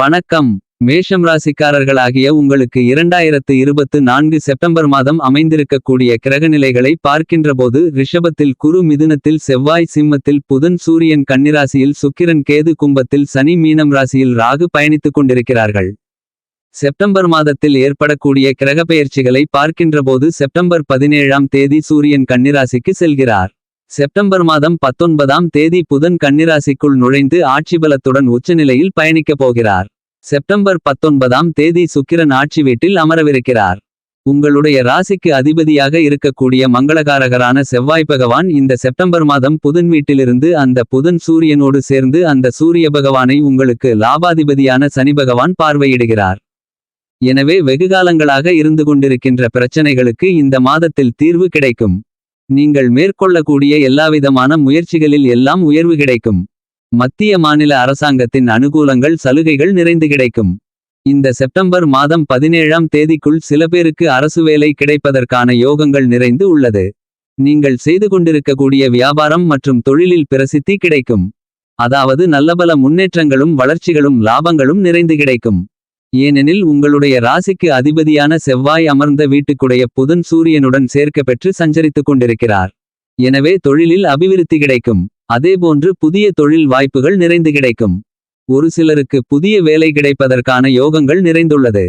வணக்கம். மேஷம் ராசிக்காரர்களாகிய உங்களுக்கு இரண்டாயிரத்து இருபத்து நான்கு செப்டம்பர் மாதம் அமைந்திருக்கக்கூடிய கிரகநிலைகளை பார்க்கின்றபோது ரிஷபத்தில் குரு மிதுனத்தில் செவ்வாய் சிம்மத்தில் புதன் சூரியன் கன்னிராசியில் சுக்கிரன் கேது கும்பத்தில் சனி மீனம் ராசியில் ராகு பயணித்துக் கொண்டிருக்கிறார்கள். செப்டம்பர் மாதத்தில் ஏற்படக்கூடிய கிரகப்பெயர்ச்சிகளை பார்க்கின்றபோது செப்டம்பர் பதினேழாம் தேதி சூரியன் கன்னிராசிக்கு செல்கிறார். செப்டம்பர் மாதம் பத்தொன்பதாம் தேதி புதன் கன்னிராசிக்குள் நுழைந்து ஆட்சி பலத்துடன் உச்சநிலையில் பயணிக்கப் போகிறார். செப்டம்பர் பத்தொன்பதாம் தேதி சுக்கிரன் ஆட்சி வீட்டில் அமரவிருக்கிறார். உங்களுடைய ராசிக்கு அதிபதியாக இருக்கக்கூடிய மங்களகாரகரான செவ்வாய் பகவான் இந்த செப்டம்பர் மாதம் புதன் வீட்டிலிருந்து அந்த புதன் சூரியனோடு சேர்ந்து அந்த சூரிய பகவானை உங்களுக்கு லாபாதிபதியான சனி பகவான் பார்வையிடுகிறார். எனவே வெகுகாலங்களாக இருந்து கொண்டிருக்கின்ற பிரச்சனைகளுக்கு இந்த மாதத்தில் தீர்வு கிடைக்கும். நீங்கள் மேற்கொள்ளக்கூடிய எல்லாவிதமான முயற்சிகளில் எல்லாம் உயர்வு கிடைக்கும். மத்திய மாநில அரசாங்கத்தின் அனுகூலங்கள் சலுகைகள் நிறைந்து கிடைக்கும். இந்த செப்டம்பர் மாதம் பதினேழாம் தேதிக்குள் சில பேருக்கு அரசு வேலை கிடைப்பதற்கான யோகங்கள் நிறைந்து உள்ளது. நீங்கள் செய்து கொண்டிருக்கக்கூடிய வியாபாரம் மற்றும் தொழிலில் பிரசித்தி கிடைக்கும். அதாவது நல்லபல முன்னேற்றங்களும் வளர்ச்சிகளும் லாபங்களும் நிறைந்து கிடைக்கும். ஏனெனில் உங்களுடைய ராசிக்கு அதிபதியான செவ்வாய் அமர்ந்த வீட்டுக்குடைய புதன் சூரியனுடன் சேர்க்கப்பெற்று சஞ்சரித்துக் கொண்டிருக்கிறார். எனவே தொழிலில் அபிவிருத்தி கிடைக்கும். அதேபோன்று புதிய தொழில் வாய்ப்புகள் நிறைந்து கிடைக்கும். ஒரு சிலருக்கு புதிய வேலை கிடைப்பதற்கான யோகங்கள் நிறைந்துள்ளது.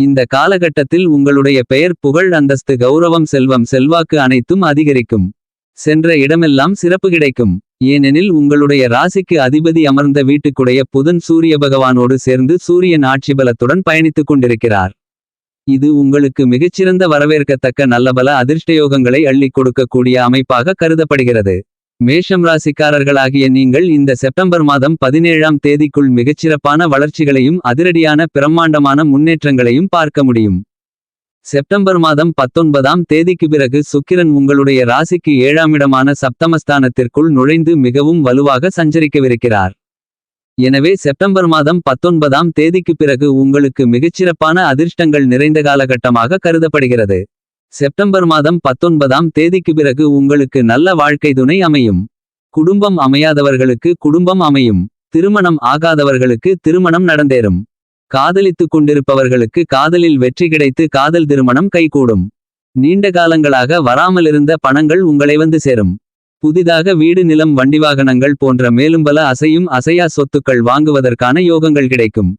இந்த காலகட்டத்தில் உங்களுடைய பெயர் புகழ் அந்தஸ்து கௌரவம் செல்வம் செல்வாக்கு அனைத்தும் அதிகரிக்கும். சென்ற இடமெல்லாம் சிறப்பு கிடைக்கும். ஏனெனில் உங்களுடைய ராசிக்கு அதிபதி அமர்ந்த வீட்டுக்குடைய புதன் சூரிய பகவானோடு சேர்ந்து சூரியன் ஆட்சி பலத்துடன் பயணித்துக் கொண்டிருக்கிறார். இது உங்களுக்கு மிகச்சிறந்த வரவேற்கத்தக்க நல்லபல அதிர்ஷ்டயோகங்களை அள்ளிக் கொடுக்கக்கூடிய அமைப்பாக கருதப்படுகிறது. மேஷம் ராசிக்காரர்களாகிய நீங்கள் இந்த செப்டம்பர் மாதம் பதினேழாம் தேதிக்குள் மிகச்சிறப்பான வளர்ச்சிகளையும் அதிரடியான பிரம்மாண்டமான முன்னேற்றங்களையும் பார்க்க முடியும். செப்டம்பர் மாதம் பத்தொன்பதாம் தேதிக்கு பிறகு சுக்கிரன் உங்களுடைய ராசிக்கு ஏழாமிடமான சப்தமஸ்தானத்திற்குள் நுழைந்து மிகவும் வலுவாக சஞ்சரிக்கவிருக்கிறார். எனவே செப்டம்பர் மாதம் பத்தொன்பதாம் தேதிக்கு பிறகு உங்களுக்கு மிகச்சிறப்பான அதிர்ஷ்டங்கள் நிறைந்த காலகட்டமாக கருதப்படுகிறது. செப்டம்பர் மாதம் பத்தொன்பதாம் தேதிக்கு பிறகு உங்களுக்கு நல்ல வாழ்க்கை துணை அமையும். குடும்பம் அமையாதவர்களுக்கு குடும்பம் அமையும். திருமணம் ஆகாதவர்களுக்கு திருமணம் நடந்தேறும். காதலித்துக் கொண்டிருப்பவர்களுக்கு காதலில் வெற்றி கிடைத்து காதல் திருமணம் கைகூடும். நீண்ட காலங்களாக வராமலிருந்த பணங்கள் உங்களை வந்து சேரும். புதிதாக வீடு நிலம் வண்டி வாகனங்கள் போன்ற மேலும் பல அசையும் அசையா சொத்துக்கள் வாங்குவதற்கான யோகங்கள் கிடைக்கும்.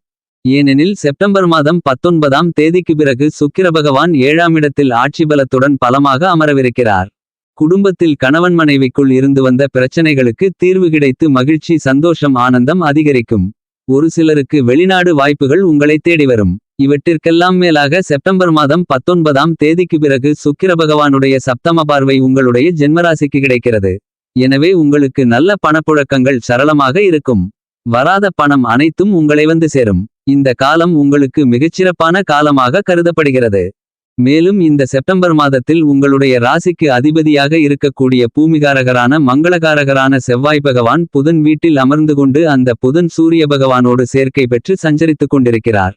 ஏனெனில் செப்டம்பர் மாதம் பத்தொன்பதாம் தேதிக்கு பிறகு சுக்கிர பகவான் ஏழாம் இடத்தில் ஆட்சி பலத்துடன் பலமாக அமரவிருக்கிறார். குடும்பத்தில் கணவன் மனைவிக்குள் இருந்து வந்த பிரச்சனைகளுக்கு தீர்வு கிடைத்து மகிழ்ச்சி சந்தோஷம் ஆனந்தம் அதிகரிக்கும். ஒரு சிலருக்கு வெளிநாடு வாய்ப்புகள் உங்களை தேடி வரும். இவற்றிற்கெல்லாம் மேலாக செப்டம்பர் மாதம் பத்தொன்பதாம் தேதிக்கு பிறகு சுக்கிர பகவானுடைய சப்தம பார்வை உங்களுடைய ஜென்மராசிக்கு கிடைக்கிறது. எனவே உங்களுக்கு நல்ல பணப்புழக்கங்கள் சரளமாக இருக்கும். வராத பணம் அனைத்தும் உங்களை வந்து சேரும். இந்த காலம் உங்களுக்கு மிகச்சிறப்பான காலமாக கருதப்படுகிறது. மேலும் இந்த செப்டம்பர் மாதத்தில் உங்களுடைய ராசிக்கு அதிபதியாக இருக்கக்கூடிய பூமிகாரகரான மங்களகாரகரான செவ்வாய் பகவான் புதன் வீட்டில் அமர்ந்து கொண்டு அந்த புதன் சூரிய பகவானோடு சேர்க்கை பெற்று சஞ்சரித்துக் கொண்டிருக்கிறார்.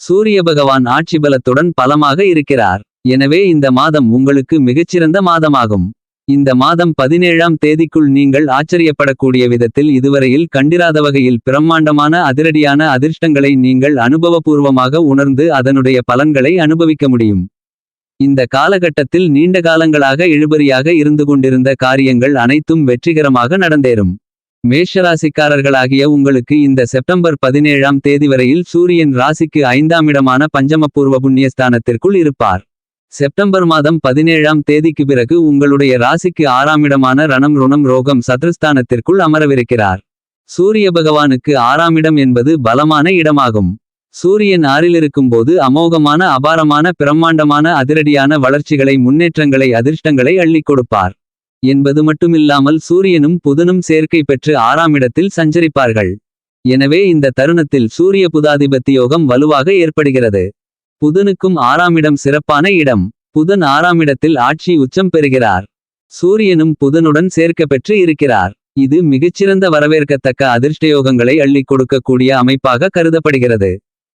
சூரிய பகவான் ஆட்சி பலத்துடன் பலமாக இருக்கிறார். எனவே இந்த மாதம் உங்களுக்கு மிகச்சிறந்த மாதமாகும். இந்த மாதம் பதினேழாம் தேதிக்குள் நீங்கள் ஆச்சரியப்படக்கூடிய விதத்தில் இதுவரையில் கண்டிராத வகையில் பிரம்மாண்டமான அதிரடியான அதிர்ஷ்டங்களை நீங்கள் அனுபவபூர்வமாக உணர்ந்து அதனுடைய பலன்களை அனுபவிக்க முடியும். இந்த காலகட்டத்தில் நீண்ட காலங்களாக இழுபறியாக இருந்து கொண்டிருந்த காரியங்கள் அனைத்தும் வெற்றிகரமாக நடந்தேறும். மேஷராசிக்காரர்களாகிய உங்களுக்கு இந்த செப்டம்பர் பதினேழாம் தேதி வரையில் சூரியன் ராசிக்கு ஐந்தாம் இடமான பஞ்சமபூர்வ புண்ணியஸ்தானத்திற்குள் இருப்பார். செப்டம்பர் மாதம் பதினேழாம் தேதிக்கு பிறகு உங்களுடைய ராசிக்கு ஆறாம் இடமான ரணம் ருணம் ரோகம் சத்ருஸ்தானத்திற்குள் அமரவிருக்கிறார். சூரிய பகவானுக்கு ஆறாம் இடம் என்பது பலமான இடமாகும். சூரியன் ஆறிலிருக்கும்போது அமோகமான அபாரமான பிரம்மாண்டமான அதிரடியான வளர்ச்சிகளை முன்னேற்றங்களை அதிர்ஷ்டங்களை அள்ளிக் கொடுப்பார். என்பது மட்டுமில்லாமல் சூரியனும் புதனும் சேர்க்கை பெற்று ஆறாம் இடத்தில் சஞ்சரிப்பார்கள். எனவே இந்த தருணத்தில் சூரிய புதாதிபத்தி யோகம் வலுவாக ஏற்படுகிறது. புதனுக்கும் ஆறாம் இடம் சிறப்பான இடம். புதன் ஆறாம் இடத்தில் ஆட்சி உச்சம் பெறுகிறார். சூரியனும் புதனுடன் சேர்க்க பெற்று இருக்கிறார். இது மிகச்சிறந்த வரவேற்கத்தக்க அதிர்ஷ்டயோகங்களை அள்ளிக் கொடுக்கக்கூடிய அமைப்பாக கருதப்படுகிறது.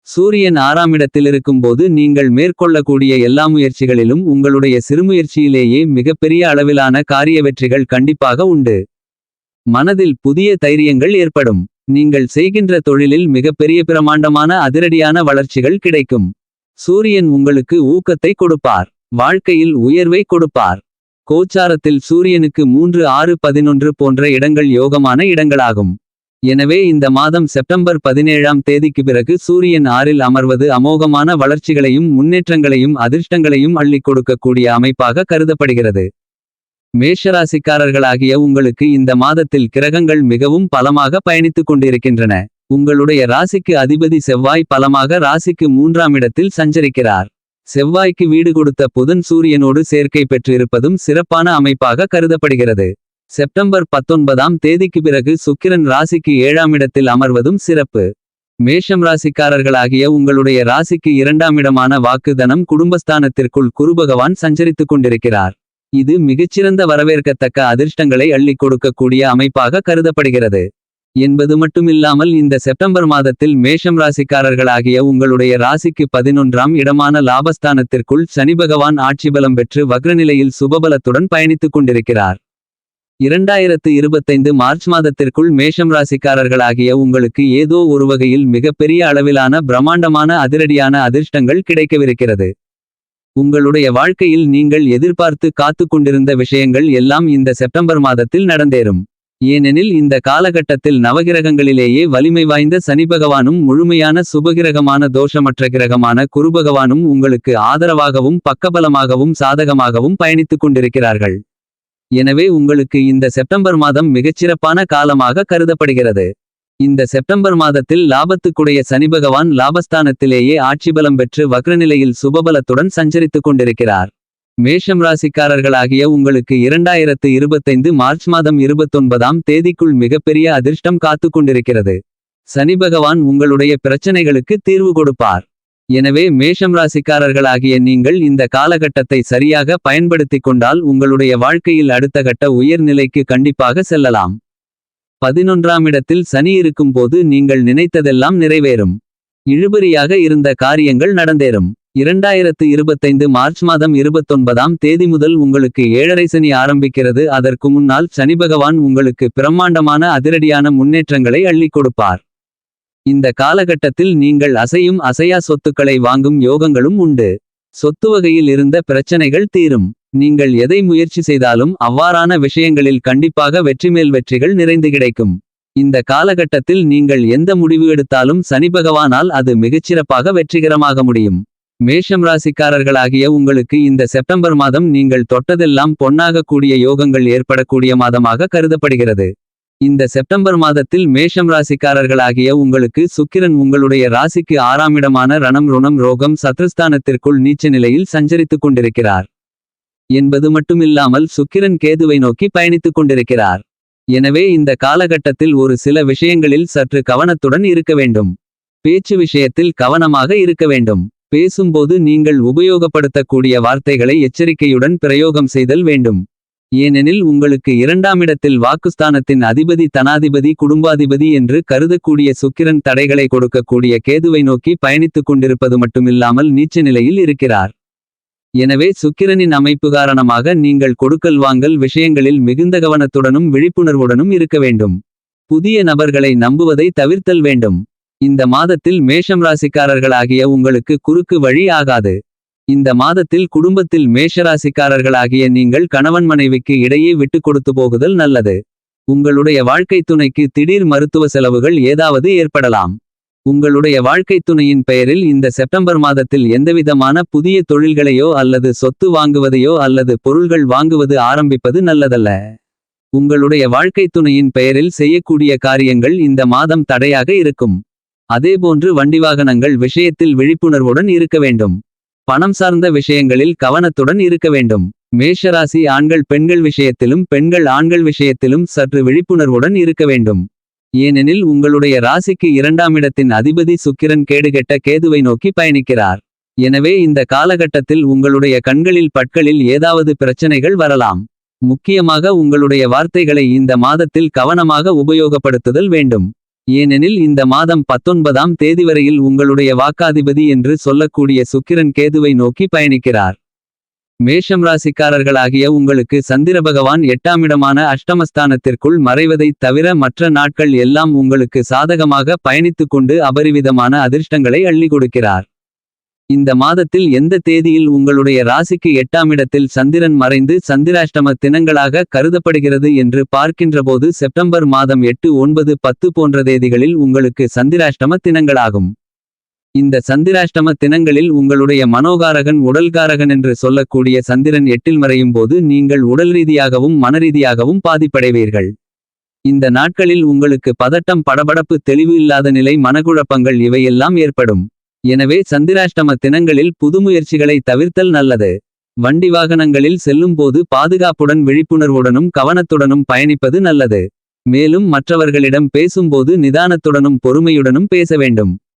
சூரியன் ஆறாம் இடத்தில் இருக்கும்போது நீங்கள் மேற்கொள்ளக்கூடிய எல்லா முயற்சிகளிலும் உங்களுடைய சிறுமுயற்சியிலேயே மிகப்பெரிய அளவிலான காரிய வெற்றிகள் கண்டிப்பாக உண்டு. மனதில் புதிய தைரியங்கள் ஏற்படும். நீங்கள் செய்கின்ற தொழிலில் மிகப்பெரிய பிரமாண்டமான அதிரடியான வளர்ச்சிகள் கிடைக்கும். சூரியன் உங்களுக்கு ஊக்கத்தை கொடுப்பார். வாழ்க்கையில் உயர்வை கொடுப்பார். கோச்சாரத்தில் சூரியனுக்கு மூன்று ஆறு பதினொன்று போன்ற இடங்கள் யோகமான இடங்களாகும். எனவே இந்த மாதம் செப்டம்பர் பதினேழாம் தேதிக்கு பிறகு சூரியன் ஆறில் அமர்வது அமோகமான வளர்ச்சிகளையும் முன்னேற்றங்களையும் அதிர்ஷ்டங்களையும் அள்ளிக் கொடுக்கக்கூடிய அமைப்பாக கருதப்படுகிறது. மேஷராசிக்காரர்களாகிய உங்களுக்கு இந்த மாதத்தில் கிரகங்கள் மிகவும் பலமாக பயணித்துக் கொண்டிருக்கின்றன. உங்களுடைய ராசிக்கு அதிபதி செவ்வாய் பலமாக ராசிக்கு மூன்றாம் இடத்தில் சஞ்சரிக்கிறார். செவ்வாய்க்கு வீடு கொடுத்த புதன் சூரியனோடு சேர்க்கை பெற்றிருப்பதும் சிறப்பான அமைப்பாக கருதப்படுகிறது. செப்டம்பர் பத்தொன்பதாம் தேதிக்கு பிறகு சுக்கிரன் ராசிக்கு ஏழாம் இடத்தில் அமர்வதும் சிறப்பு. மேஷம் ராசிக்காரர்களாகிய உங்களுடைய ராசிக்கு இரண்டாம் இடமான வாக்குதனம் குடும்பஸ்தானத்திற்குள் குருபகவான் சஞ்சரித்துக் கொண்டிருக்கிறார். இது மிகச்சிறந்த வரவேற்கத்தக்க அதிர்ஷ்டங்களை அள்ளிக் கொடுக்கக்கூடிய அமைப்பாக கருதப்படுகிறது. என்பது மட்டுமில்லாமல் இந்த செப்டம்பர் மாதத்தில் மேஷம் ராசிக்காரர்களாகிய உங்களுடைய ராசிக்கு பதினொன்றாம் இடமான லாபஸ்தானத்திற்குள் சனி பகவான் ஆட்சிபலம் பெற்று வக்ரநிலையில் சுபபலத்துடன் பயணித்துக் கொண்டிருக்கிறார். இரண்டாயிரத்து இருபத்தைந்து மார்ச் மாதத்திற்குள் மேஷம் ராசிக்காரர்களாகிய உங்களுக்கு ஏதோ ஒரு வகையில் மிகப்பெரிய அளவிலான பிரம்மாண்டமான அதிரடியான அதிர்ஷ்டங்கள் கிடைக்கவிருக்கிறது. உங்களுடைய வாழ்க்கையில் நீங்கள் எதிர்பார்த்து காத்து கொண்டிருந்த விஷயங்கள் எல்லாம் இந்த செப்டம்பர் மாதத்தில் நடந்தேறும். ஏனெனில் இந்த காலகட்டத்தில் நவகிரகங்களிலேயே வலிமை வாய்ந்த சனி பகவானும் முழுமையான சுபகிரகமான தோஷமற்ற கிரகமான குருபகவானும் உங்களுக்கு ஆதரவாகவும் பக்கபலமாகவும் சாதகமாகவும் பயணித்துக் கொண்டிருக்கிறார்கள். எனவே உங்களுக்கு இந்த செப்டம்பர் மாதம் மிகச்சிறப்பான காலமாக கருதப்படுகிறது. இந்த செப்டம்பர் மாதத்தில் லாபத்துக்குடைய சனிபகவான் லாபஸ்தானத்திலேயே ஆட்சிபலம் பெற்று வக்ரநிலையில் சுபபலத்துடன் சஞ்சரித்துக் கொண்டிருக்கிறார். மேஷம் ராசிக்காரர்களாகிய உங்களுக்கு இரண்டாயிரத்து இருபத்தைந்து மார்ச் மாதம் இருபத்தொன்பதாம் தேதிக்குள் மிகப்பெரிய அதிர்ஷ்டம் காத்துக் கொண்டிருக்கிறது. சனி பகவான் உங்களுடைய பிரச்சனைகளுக்கு தீர்வு கொடுப்பார். எனவே மேஷம் ராசிக்காரர்களாகிய நீங்கள் இந்த காலகட்டத்தை சரியாக பயன்படுத்திக் கொண்டால் உங்களுடைய வாழ்க்கையில் அடுத்த கட்ட உயர்நிலைக்கு கண்டிப்பாக செல்லலாம். பதினொன்றாம் இடத்தில் சனி இருக்கும்போது நீங்கள் நினைத்ததெல்லாம் நிறைவேறும். இழுபறியாக இருந்த காரியங்கள் நடந்தேறும். இரண்டாயிரத்து இருபத்தைந்து மார்ச் மாதம் இருபத்தொன்பதாம் தேதி முதல் உங்களுக்கு ஏழரை சனி ஆரம்பிக்கிறது. அதற்கு முன்னால் சனி பகவான் உங்களுக்கு பிரம்மாண்டமான அதிரடியான முன்னேற்றங்களை அள்ளிக் கொடுப்பார். இந்த காலகட்டத்தில் நீங்கள் அசையும் அசையா சொத்துக்களை வாங்கும் யோகங்களும் உண்டு. சொத்து வகையில் இருந்த பிரச்சனைகள் தீரும். நீங்கள் எதை முயற்சி செய்தாலும் அவ்வாறான விஷயங்களில் கண்டிப்பாக வெற்றிமேல் வெற்றிகள் நிறைந்து கிடைக்கும். இந்த காலகட்டத்தில் நீங்கள் எந்த முடிவு எடுத்தாலும் சனி பகவானால் அது மிகச்சிறப்பாக வெற்றிகரமாக முடியும். மேஷம் ராசிக்காரர்களாகிய உங்களுக்கு இந்த செப்டம்பர் மாதம் நீங்கள் தொட்டதெல்லாம் பொன்னாகக்கூடிய யோகங்கள் ஏற்படக்கூடிய மாதமாக கருதப்படுகிறது. இந்த செப்டம்பர் மாதத்தில் மேஷம் ராசிக்காரர்களாகிய உங்களுக்கு சுக்கிரன் உங்களுடைய ராசிக்கு ஆறாம் இடமான ரணம் ருணம் ரோகம் சத்ருஸ்தானத்திற்குள் நீச்ச நிலையில் சஞ்சரித்துக் கொண்டிருக்கிறார். என்பது மட்டுமில்லாமல் சுக்கிரன் கேதுவை நோக்கி பயணித்துக் கொண்டிருக்கிறார். எனவே இந்த காலகட்டத்தில் ஒரு சில விஷயங்களில் சற்று கவனத்துடன் இருக்க வேண்டும். பேச்சு விஷயத்தில் கவனமாக இருக்க வேண்டும். பேசும்போது நீங்கள் உபயோகப்படுத்தக்கூடிய வார்த்தைகளை எச்சரிக்கையுடன் பிரயோகம் செய்தல் வேண்டும். ஏனெனில் உங்களுக்கு இரண்டாமிடத்தில் வாக்குஸ்தானத்தின் அதிபதி தனாதிபதி குடும்பாதிபதி என்று கருதக்கூடிய சுக்கிரன் தடைகளை கொடுக்கக்கூடிய கேதுவை நோக்கி பயணித்துக் கொண்டிருப்பது மட்டுமில்லாமல் நீச்ச நிலையில் இருக்கிறார். எனவே சுக்கிரனின் அமைப்பு காரணமாக நீங்கள் கொடுக்கல் வாங்கல் விஷயங்களில் மிகுந்த கவனத்துடனும் விழிப்புணர்வுடனும் இருக்க வேண்டும். புதிய நபர்களை நம்புவதை தவிர்த்தல் வேண்டும். இந்த மாதத்தில் மேஷம் ராசிக்காரர்களாகிய உங்களுக்கு குறுக்கு வழி ஆகாது. இந்த மாதத்தில் குடும்பத்தில் மேஷராசிக்காரர்களாகிய நீங்கள் கணவன் மனைவிக்கு இடையே விட்டுக் கொடுத்து போகுதல் நல்லது. உங்களுடைய வாழ்க்கைத் துணைக்கு திடீர் மருத்துவ செலவுகள் ஏதாவது ஏற்படலாம். உங்களுடைய வாழ்க்கைத் துணையின் பெயரில் இந்த செப்டம்பர் மாதத்தில் எந்தவிதமான புதிய தொழில்களையோ அல்லது சொத்து வாங்குவதையோ அல்லது பொருள்கள் வாங்குவது ஆரம்பிப்பது நல்லதல்ல. உங்களுடைய வாழ்க்கைத் துணையின் பெயரில் செய்யக்கூடிய காரியங்கள் இந்த மாதம் தடையாக இருக்கும். அதேபோன்று வண்டிவாகனங்கள் விஷயத்தில் விழிப்புணர்வுடன் இருக்க வேண்டும். பணம் சார்ந்த விஷயங்களில் கவனத்துடன் இருக்க வேண்டும். மேஷராசி ஆண்கள் பெண்கள் விஷயத்திலும் பெண்கள் ஆண்கள் விஷயத்திலும் சற்று விழிப்புணர்வுடன் இருக்க வேண்டும். ஏனெனில் உங்களுடைய ராசிக்கு இரண்டாம் இடத்தின் அதிபதி சுக்கிரன் கேடுகெட்ட கேதுவை நோக்கி பயணிக்கிறார். எனவே இந்த காலகட்டத்தில் உங்களுடைய கண்களில் பட்களில் ஏதாவது பிரச்சனைகள் வரலாம். முக்கியமாக உங்களுடைய வார்த்தைகளை இந்த மாதத்தில் கவனமாக உபயோகப்படுத்துதல் வேண்டும். ஏனெனில் இந்த மாதம் பத்தொன்பதாம் தேதி வரையில் உங்களுடைய வாக்காதிபதி என்று சொல்லக்கூடிய சுக்கிரன் கேதுவை நோக்கி பயணிக்கிறார். மேஷம் ராசிக்காரர்களாகிய உங்களுக்கு சந்திர பகவான் எட்டாமிடமான அஷ்டமஸ்தானத்திற்குள் மறைவதைத் தவிர மற்ற நாட்கள் எல்லாம் உங்களுக்கு சாதகமாக பயணித்துக்கொண்டு அபரிவிதமான அதிர்ஷ்டங்களை அள்ளி கொடுக்கிறார். இந்த மாதத்தில் எந்த தேதியில் உங்களுடைய ராசிக்கு எட்டாமிடத்தில் சந்திரன் மறைந்து சந்திராஷ்டம தினங்களாக கருதப்படுகிறது என்று பார்க்கின்றபோது செப்டம்பர் மாதம் எட்டு ஒன்பது பத்து போன்ற தேதிகளில் உங்களுக்கு சந்திராஷ்டம தினங்களாகும். இந்த சந்திராஷ்டம தினங்களில் உங்களுடைய மனோகாரகன் உடல்காரகன் என்று சொல்லக்கூடிய சந்திரன் எட்டில் மறையும் போது நீங்கள் உடல் ரீதியாகவும் மனரீதியாகவும் பாதிப்படைவீர்கள். இந்த நாட்களில் உங்களுக்கு பதட்டம் படபடப்பு தெளிவு இல்லாத நிலை மனக்குழப்பங்கள் இவையெல்லாம் ஏற்படும். எனவே சந்திராஷ்டம தினங்களில் புதுமுயற்சிகளை தவிர்த்தல் நல்லது. வண்டி வாகனங்களில் செல்லும்போது பாதுகாப்புடன் விழிப்புணர்வுடனும் கவனத்துடனும் பயணிப்பது நல்லது. மேலும் மற்றவர்களிடம் பேசும்போது நிதானத்துடனும் பொறுமையுடனும் பேச வேண்டும்.